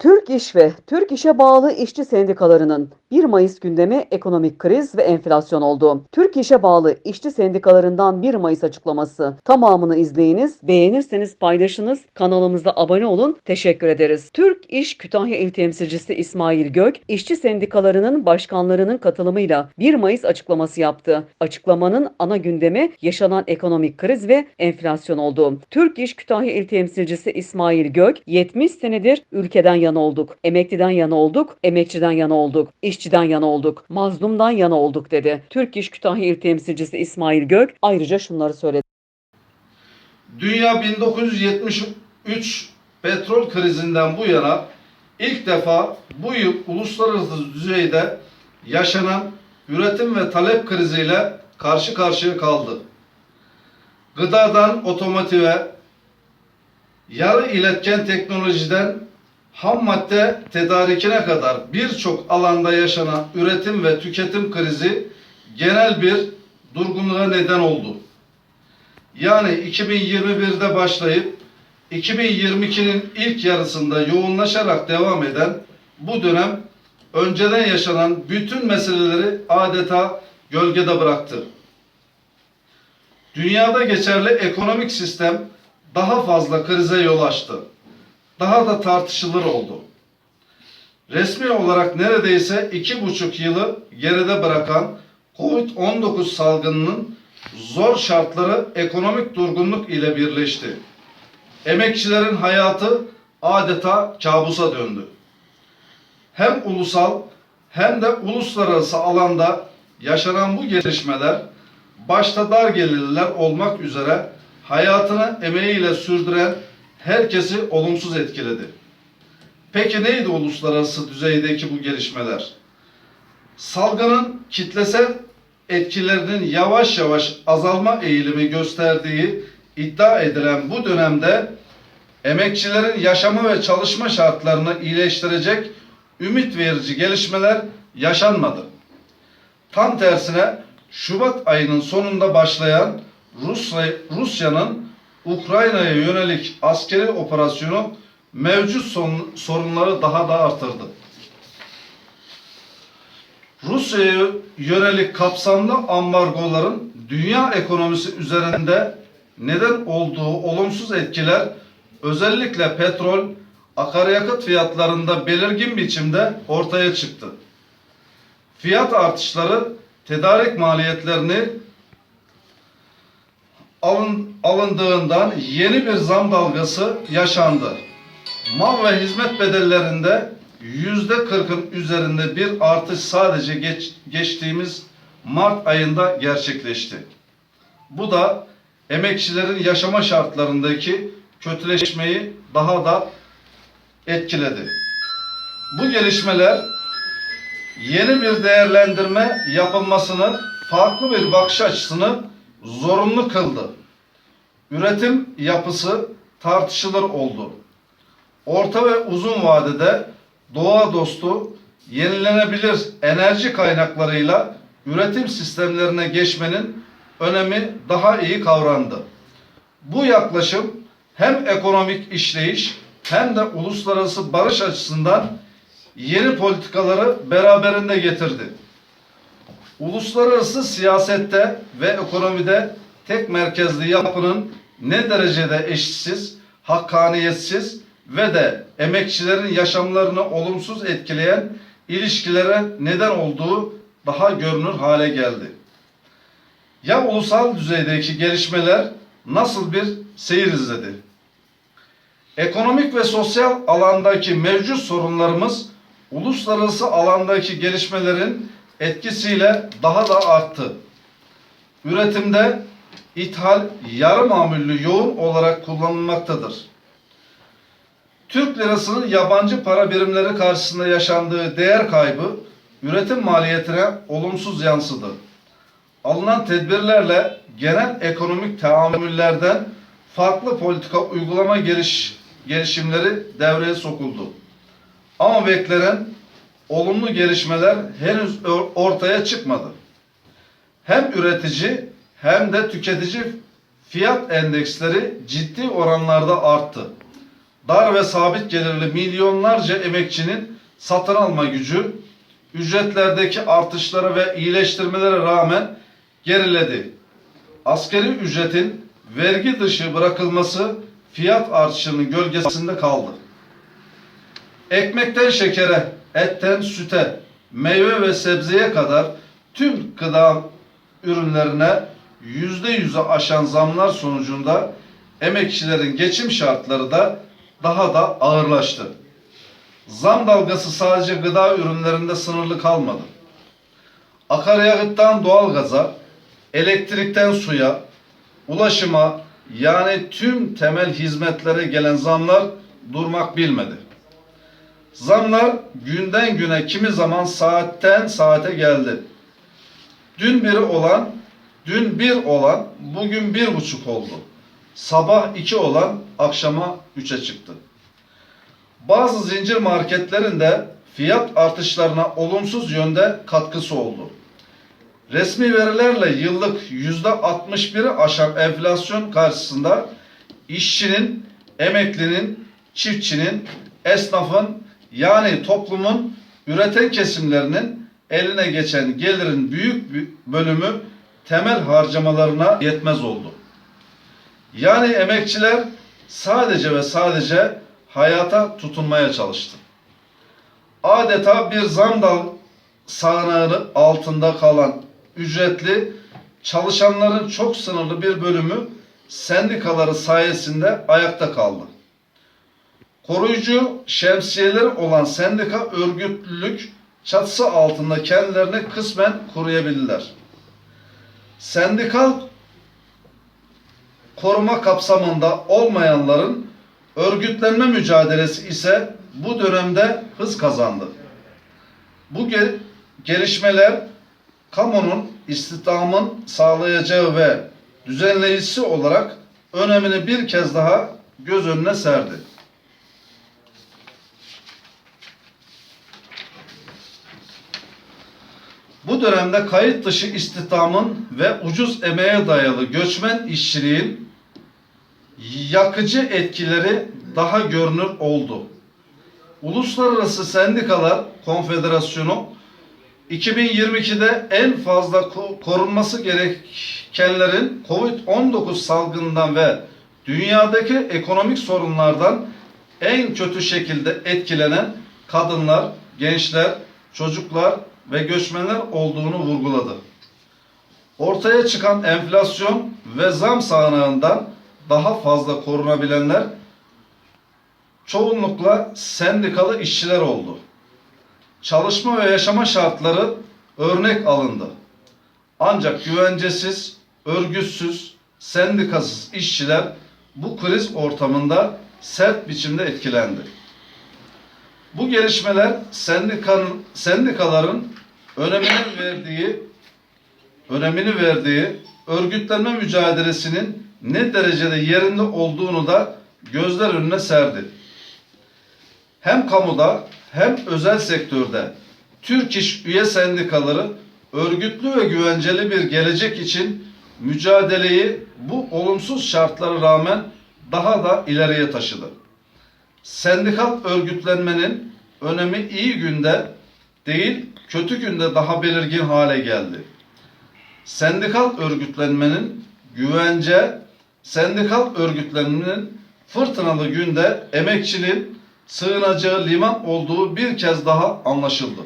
Türk İş ve Türk İş'e bağlı işçi sendikalarının 1 Mayıs gündemi ekonomik kriz ve enflasyon oldu. Türk İş'e bağlı işçi sendikalarından 1 Mayıs açıklaması. Tamamını izleyiniz, beğenirseniz paylaşınız, kanalımıza abone olun. Teşekkür ederiz. Türk İş Kütahya İl Temsilcisi İsmail Gök, işçi sendikalarının başkanlarının katılımıyla 1 Mayıs açıklaması yaptı. Açıklamanın ana gündemi yaşanan ekonomik kriz ve enflasyon oldu. Türk İş Kütahya İl Temsilcisi İsmail Gök, 70 senedir ülkeden yana olduk, emekliden yana olduk, emekçiden yana olduk, işçiden yana olduk, mazlumdan yana olduk dedi. Türk İş Kütahya İl Temsilcisi İsmail Gök ayrıca şunları söyledi. Dünya 1973 petrol krizinden bu yana ilk defa bu yıl uluslararası düzeyde yaşanan üretim ve talep kriziyle karşı karşıya kaldı. Gıdadan otomotive, yarı iletken teknolojiden ham madde tedarikine kadar birçok alanda yaşanan üretim ve tüketim krizi genel bir durgunluğa neden oldu. Yani 2021'de başlayıp 2022'nin ilk yarısında yoğunlaşarak devam eden bu dönem önceden yaşanan bütün meseleleri adeta gölgede bıraktı. Dünyada geçerli ekonomik sistem daha fazla krize yol açtı. Daha da tartışılır oldu. Resmi olarak neredeyse iki buçuk yılı geride bırakan Covid-19 salgınının zor şartları ekonomik durgunluk ile birleşti. Emekçilerin hayatı adeta kabusa döndü. Hem ulusal hem de uluslararası alanda yaşanan bu gelişmeler başta dar gelirliler olmak üzere hayatını emeğiyle sürdüren herkesi olumsuz etkiledi. Peki neydi uluslararası düzeydeki bu gelişmeler? Salgının kitlesel etkilerinin yavaş yavaş azalma eğilimi gösterdiği iddia edilen bu dönemde emekçilerin yaşama ve çalışma şartlarını iyileştirecek ümit verici gelişmeler yaşanmadı. Tam tersine Şubat ayının sonunda başlayan Rusya, Rusya'nın Ukrayna'ya yönelik askeri operasyonu mevcut sorunları daha da artırdı. Rusya'ya yönelik kapsamlı ambargoların dünya ekonomisi üzerinde neden olduğu olumsuz etkiler özellikle petrol, akaryakıt fiyatlarında belirgin biçimde ortaya çıktı. Fiyat artışları tedarik maliyetlerini alın, alındığından yeni bir zam dalgası yaşandı. Mal ve hizmet bedellerinde yüzde kırkın üzerinde bir artış sadece geç, geçtiğimiz Mart ayında gerçekleşti. Bu da emekçilerin yaşama şartlarındaki kötüleşmeyi daha da etkiledi. Bu gelişmeler yeni bir değerlendirme yapılmasını, farklı bir bakış açısını zorunlu kıldı. Üretim yapısı tartışılır oldu. Orta ve uzun vadede doğa dostu, yenilenebilir enerji kaynaklarıyla üretim sistemlerine geçmenin önemi daha iyi kavrandı. Bu yaklaşım hem ekonomik işleyiş hem de uluslararası barış açısından yeni politikaları beraberinde getirdi. Uluslararası siyasette ve ekonomide tek merkezli yapının ne derecede eşitsiz, hakkaniyetsiz ve de emekçilerin yaşamlarını olumsuz etkileyen ilişkilere neden olduğu daha görünür hale geldi. Ya ulusal düzeydeki gelişmeler nasıl bir seyir izledi? Ekonomik ve sosyal alandaki mevcut sorunlarımız uluslararası alandaki gelişmelerin etkisiyle daha da arttı. Üretimde ithal yarı mamullü yoğun olarak kullanılmaktadır. Türk lirasının yabancı para birimleri karşısında yaşandığı değer kaybı üretim maliyetine olumsuz yansıdı. Alınan tedbirlerle genel ekonomik tahammüllerden farklı politika uygulama geliş, gelişimleri devreye sokuldu. Ama beklenen olumlu gelişmeler henüz or- ortaya çıkmadı. Hem üretici hem de tüketici fiyat endeksleri ciddi oranlarda arttı. dar ve sabit gelirli milyonlarca emekçinin satın alma gücü, ücretlerdeki artışlara ve iyileştirmelere rağmen geriledi. Askeri ücretin vergi dışı bırakılması fiyat artışının gölgesinde kaldı. Ekmekten şekere, etten süte, meyve ve sebzeye kadar tüm gıda ürünlerine yüzde yüze aşan zamlar sonucunda emekçilerin geçim şartları da daha da ağırlaştı. Zam dalgası sadece gıda ürünlerinde sınırlı kalmadı. Akaryakıttan doğalgaza, elektrikten suya, ulaşıma yani tüm temel hizmetlere gelen zamlar durmak bilmedi. Zamlar günden güne kimi zaman saatten saate geldi. Dün biri olan, dün bir olan bugün bir buçuk oldu. Sabah iki olan akşama üçe çıktı. Bazı zincir marketlerinde fiyat artışlarına olumsuz yönde katkısı oldu. Resmi verilerle yıllık yüzde 61'i aşan enflasyon karşısında işçinin, emeklinin, çiftçinin, esnafın yani toplumun üreten kesimlerinin eline geçen gelirin büyük bir bölümü temel harcamalarına yetmez oldu. Yani emekçiler sadece ve sadece hayata tutunmaya çalıştı. Adeta bir zam dal altında kalan ücretli çalışanların çok sınırlı bir bölümü sendikaları sayesinde ayakta kaldı. Koruyucu şemsiyeleri olan sendika örgütlülük çatısı altında kendilerini kısmen koruyabildiler. Sendikal koruma kapsamında olmayanların örgütlenme mücadelesi ise bu dönemde hız kazandı. Bu gel- gelişmeler kamunun istihdamın sağlayacağı ve düzenleyicisi olarak önemini bir kez daha göz önüne serdi. Bu dönemde kayıt dışı istihdamın ve ucuz emeğe dayalı göçmen işçiliğin yakıcı etkileri daha görünür oldu. Uluslararası Sendikalar Konfederasyonu 2022'de en fazla ko- korunması gerekenlerin COVID-19 salgından ve dünyadaki ekonomik sorunlardan en kötü şekilde etkilenen kadınlar, gençler, çocuklar ve göçmenler olduğunu vurguladı. Ortaya çıkan enflasyon ve zam sağanağından daha fazla korunabilenler çoğunlukla sendikalı işçiler oldu. Çalışma ve yaşama şartları örnek alındı. Ancak güvencesiz, örgütsüz, sendikasız işçiler bu kriz ortamında sert biçimde etkilendi. Bu gelişmeler sendikanın, sendikaların önemini verdiği önemini verdiği örgütlenme mücadelesinin ne derecede yerinde olduğunu da gözler önüne serdi. Hem kamuda hem özel sektörde Türk İş üye sendikaları örgütlü ve güvenceli bir gelecek için mücadeleyi bu olumsuz şartlara rağmen daha da ileriye taşıdı. Sendikal örgütlenmenin önemi iyi günde değil, kötü günde daha belirgin hale geldi. Sendikal örgütlenmenin güvence, sendikal örgütlenmenin fırtınalı günde emekçinin sığınacağı liman olduğu bir kez daha anlaşıldı.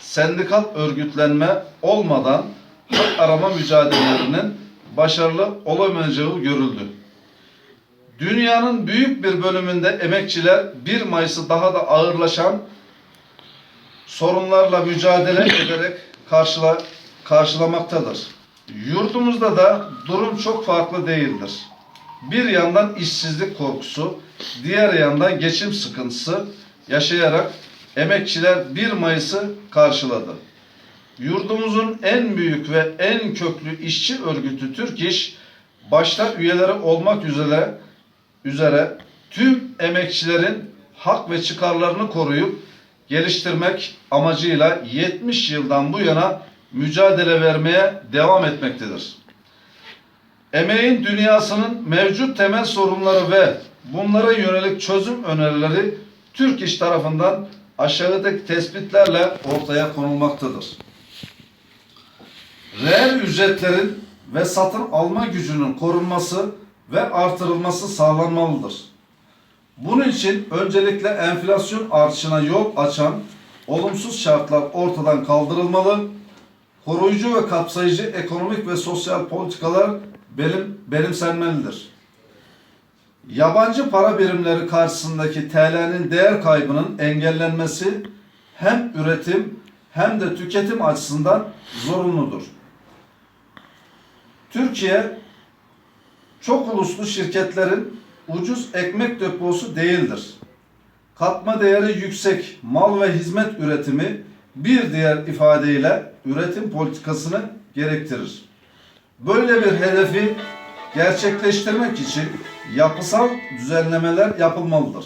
Sendikal örgütlenme olmadan hak arama mücadelelerinin başarılı olamayacağı görüldü. Dünyanın büyük bir bölümünde emekçiler 1 Mayıs'ı daha da ağırlaşan sorunlarla mücadele ederek karşıla, karşılamaktadır. Yurdumuzda da durum çok farklı değildir. Bir yandan işsizlik korkusu, diğer yandan geçim sıkıntısı yaşayarak emekçiler 1 Mayıs'ı karşıladı. Yurdumuzun en büyük ve en köklü işçi örgütü Türk İş, başta üyeleri olmak üzere üzere tüm emekçilerin hak ve çıkarlarını koruyup geliştirmek amacıyla 70 yıldan bu yana mücadele vermeye devam etmektedir. Emeğin dünyasının mevcut temel sorunları ve Bunlara yönelik çözüm önerileri Türk İş tarafından aşağıdaki tespitlerle ortaya konulmaktadır. Reel ücretlerin ve satın alma gücünün korunması ve artırılması sağlanmalıdır. Bunun için öncelikle enflasyon artışına yol açan olumsuz şartlar ortadan kaldırılmalı, koruyucu ve kapsayıcı ekonomik ve sosyal politikalar benim, benimsenmelidir. Yabancı para birimleri karşısındaki TL'nin değer kaybının engellenmesi hem üretim hem de tüketim açısından zorunludur. Türkiye çok uluslu şirketlerin ucuz ekmek deposu değildir. Katma değeri yüksek mal ve hizmet üretimi bir diğer ifadeyle üretim politikasını gerektirir. Böyle bir hedefi gerçekleştirmek için yapısal düzenlemeler yapılmalıdır.